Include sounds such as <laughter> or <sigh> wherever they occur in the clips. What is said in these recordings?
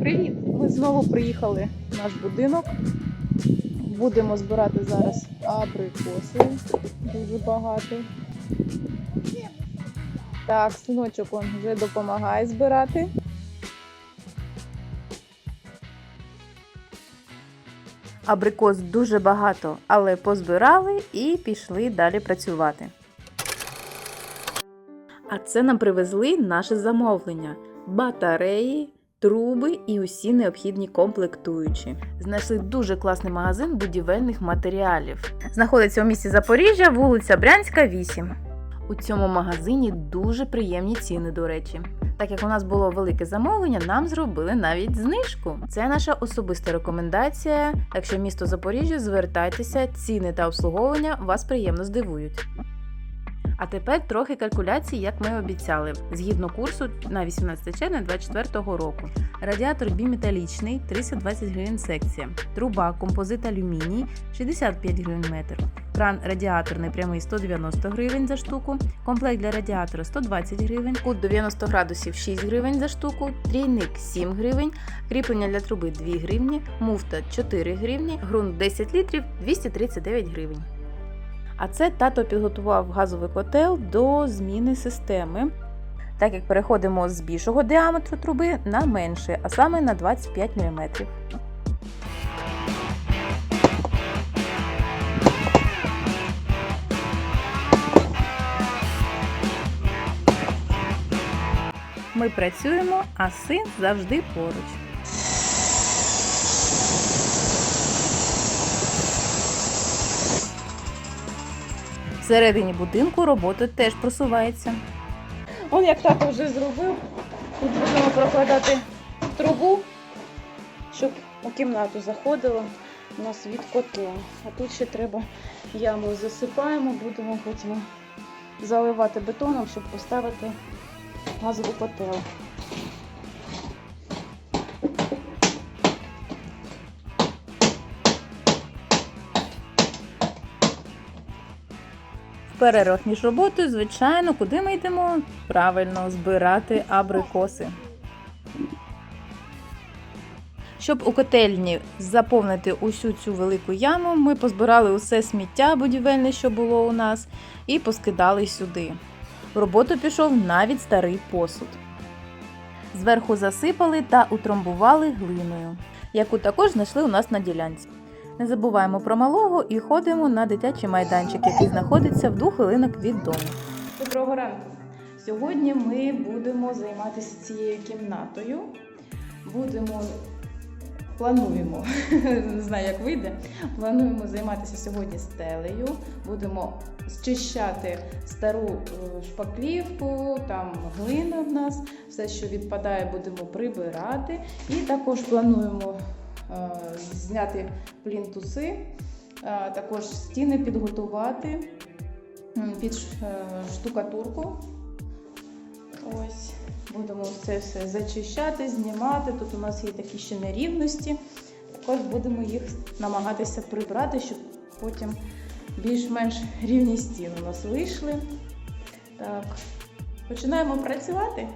привіт! Ми знову приїхали в наш будинок. Будемо збирати зараз абрикоси. Дуже багато. Так, синочок он вже допомагає збирати. Абрикос дуже багато, але позбирали і пішли далі працювати. А це нам привезли наше замовлення: батареї, труби і усі необхідні комплектуючі. Знайшли дуже класний магазин будівельних матеріалів. Знаходиться у місті Запоріжжя, вулиця Брянська, 8. У цьому магазині дуже приємні ціни, до речі. Так як у нас було велике замовлення, нам зробили навіть знижку. Це наша особиста рекомендація. Якщо місто Запоріжжя, звертайтеся, ціни та обслуговування вас приємно здивують. А тепер трохи калькуляцій, як ми обіцяли, згідно курсу на 18 червня 2024 року. Радіатор біметалічний 320 гривень секція, труба композит алюміній 65 гривень метр, кран радіаторний прямий 190 гривень за штуку, комплект для радіатора 120 гривень, кут 90 градусів 6 гривень за штуку, трійник 7 гривень, кріплення для труби 2 гривні, муфта 4 гривні, ґрунт 10 літрів 239 гривень. А це тато підготував газовий котел до зміни системи, так як переходимо з більшого діаметру труби на менший, а саме на 25 мм. Ми працюємо, а син завжди поруч. Всередині будинку робота теж просувається. Он як тато вже зробив. Тут будемо прокладати трубу, щоб у кімнату заходило у нас від котла. А тут ще треба яму засипаємо, будемо потім заливати бетоном, щоб поставити газовий котел. Перервах між роботою, звичайно, куди ми йдемо? Правильно, збирати абрикоси. Щоб у котельні заповнити усю цю велику яму, ми позбирали усе сміття будівельне, що було у нас, і поскидали сюди. В роботу пішов навіть старий посуд. Зверху засипали та утрамбували глиною, яку також знайшли у нас на ділянці. Не забуваємо про малого і ходимо на дитячий майданчик, який знаходиться в двох хвилинок від дому. Доброго ранку! Сьогодні ми будемо займатися цією кімнатою. Будемо плануємо, <laughs> не знаю, як вийде. Плануємо займатися сьогодні стелею. Будемо зчищати стару е, шпаклівку, там глина в нас, все, що відпадає, будемо прибирати. І також плануємо зняти плінтуси, е, також стіни підготувати під е, штукатурку. Ось, будемо все все зачищати, знімати. Тут у нас є такі ще нерівності. Також будемо їх намагатися прибрати, щоб потім більш-менш рівні стіни у нас вийшли. Так, починаємо працювати.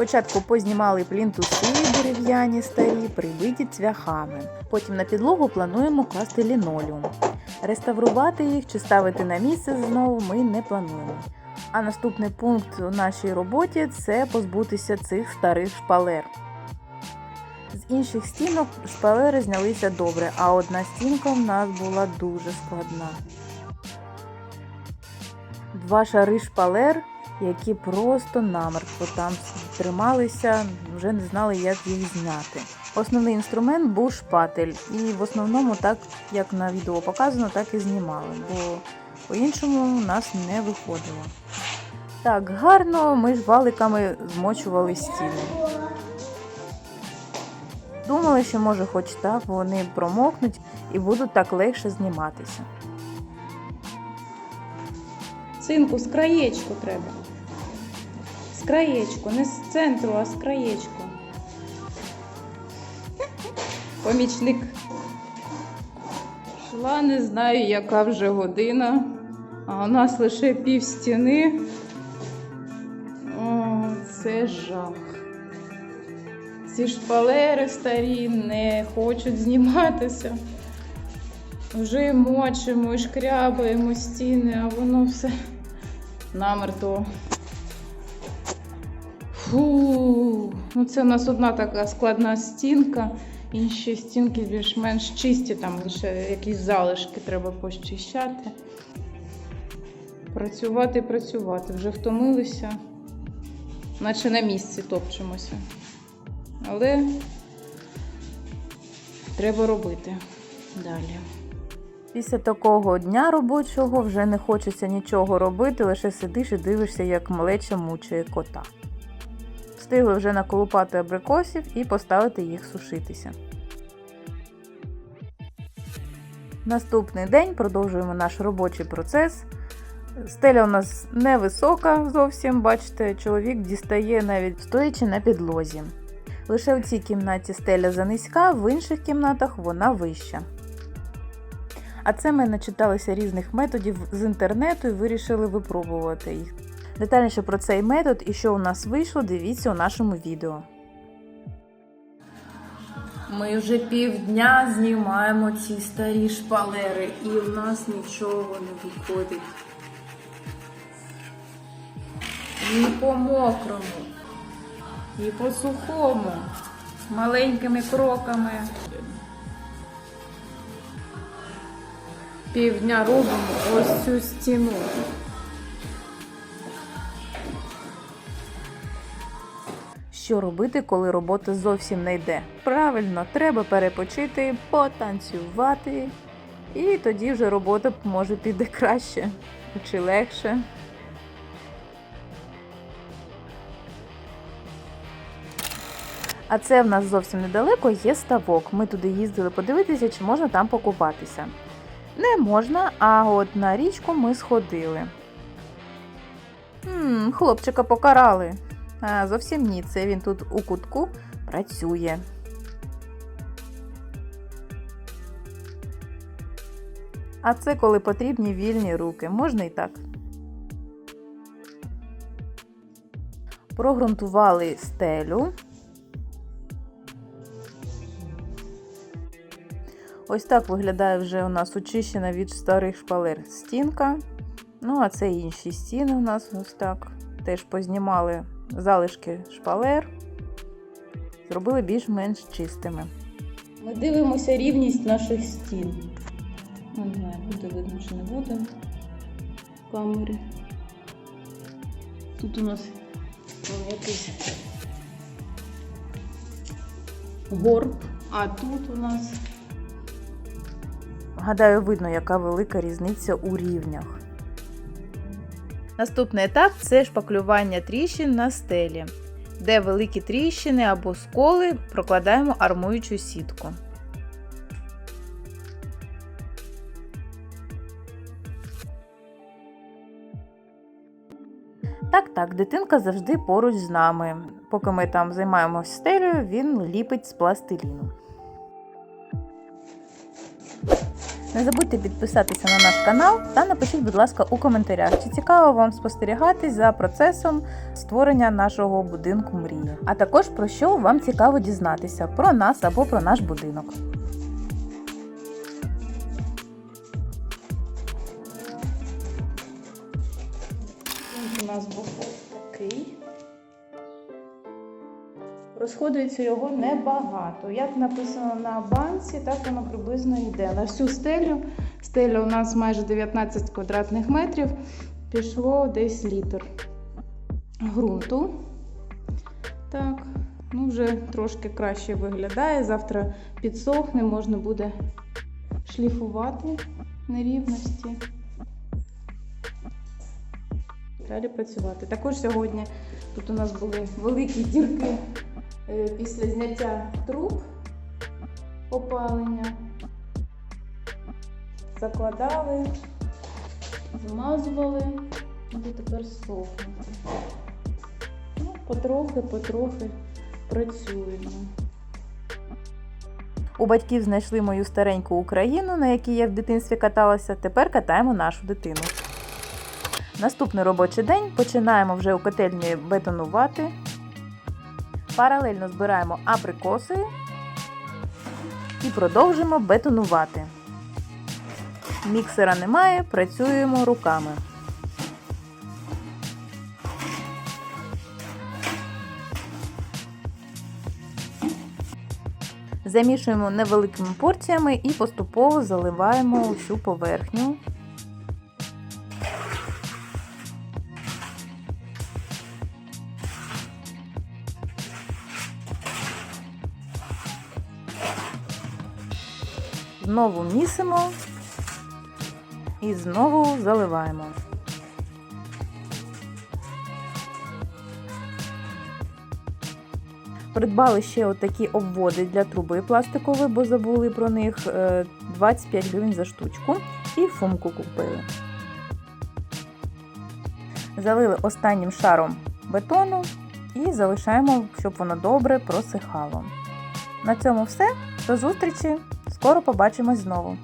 Спочатку познімали плінтуси дерев'яні старі, прибиті цвяхами. Потім на підлогу плануємо класти лінолеум. Реставрувати їх чи ставити на місце знову ми не плануємо. А наступний пункт у нашій роботі це позбутися цих старих шпалер. З інших стінок шпалери знялися добре, а одна стінка в нас була дуже складна. Два шари шпалер, які просто намертво там трималися, вже не знали, як їх зняти. Основний інструмент був шпатель, і в основному, так як на відео показано, так і знімали, бо по-іншому у нас не виходило. Так, гарно ми ж валиками змочували стіни. Думали, що може хоч так вони промокнуть і будуть так легше зніматися. Синку, з краєчку треба. З краєчку, не з центру, а з краєчку. помічник. Шла, не знаю, яка вже година, а у нас лише пів стіни. О, це жах. Ці шпалери старі не хочуть зніматися. Вже мочимо, і шкрябаємо стіни, а воно все намертво. Фу, ну це у нас одна така складна стінка. Інші стінки більш-менш чисті, там лише якісь залишки треба почищати. Працювати, працювати. Вже втомилися, наче на місці топчемося. Але треба робити далі. Після такого дня робочого вже не хочеться нічого робити, лише сидиш і дивишся, як малеча мучає кота. Встигли вже наколупати абрикосів і поставити їх сушитися. Наступний день продовжуємо наш робочий процес. Стеля у нас невисока зовсім, бачите, чоловік дістає навіть стоячи на підлозі. Лише у цій кімнаті стеля занизька, в інших кімнатах вона вища. А це ми начиталися різних методів з інтернету і вирішили випробувати їх. Детальніше про цей метод і що у нас вийшло, дивіться у нашому відео. Ми вже півдня знімаємо ці старі шпалери, і в нас нічого не виходить. Ні по мокрому, і по сухому, маленькими кроками. Півдня робимо ось цю стіну. Що робити, коли робота зовсім не йде? Правильно, треба перепочити, потанцювати, і тоді вже робота може піде краще чи легше. А це в нас зовсім недалеко є ставок. Ми туди їздили подивитися, чи можна там покупатися. Не можна, а от на річку ми сходили. Хм, хлопчика покарали. Зовсім ні, це він тут у кутку працює. А це коли потрібні вільні руки. Можна і так. Прогрунтували стелю. Ось так виглядає вже у нас очищена від старих шпалер стінка. Ну, а це інші стіни у нас ось так. Теж познімали залишки шпалер, зробили більш-менш чистими. Ми дивимося рівність наших стін. Не знаю, буде видно чи не буде в камері. Тут у нас якийсь горб, а тут у нас. Гадаю, видно, яка велика різниця у рівнях. Наступний етап це шпаклювання тріщин на стелі, де великі тріщини або сколи прокладаємо армуючу сітку. Так, так, дитинка завжди поруч з нами. Поки ми там займаємося стелею, він ліпить з пластиліну. Не забудьте підписатися на наш канал та напишіть, будь ласка, у коментарях, чи цікаво вам спостерігати за процесом створення нашого будинку мрії. А також про що вам цікаво дізнатися про нас або про наш будинок. У нас був такий. Розходується його небагато. Як написано на банці, так воно приблизно йде. На всю стелю, стеля у нас майже 19 квадратних метрів, пішло десь літр ґрунту. Так, ну вже трошки краще виглядає. Завтра підсохне, можна буде шліфувати нерівності. Далі працювати. Також сьогодні тут у нас були великі дірки після зняття труб опалення. Закладали, змазували, буде тепер сохнути. Ну, потрохи, потрохи працюємо. У батьків знайшли мою стареньку Україну, на якій я в дитинстві каталася. Тепер катаємо нашу дитину. Наступний робочий день починаємо вже у котельні бетонувати. Паралельно збираємо абрикоси і продовжимо бетонувати. Міксера немає, працюємо руками. Замішуємо невеликими порціями і поступово заливаємо усю поверхню. Знову місимо і знову заливаємо. Придбали ще отакі обводи для труби пластикової, бо забули про них е, 25 гривень за штучку. І фумку купили. Залили останнім шаром бетону і залишаємо, щоб воно добре просихало. На цьому все. До зустрічі! Скоро побачимось знову!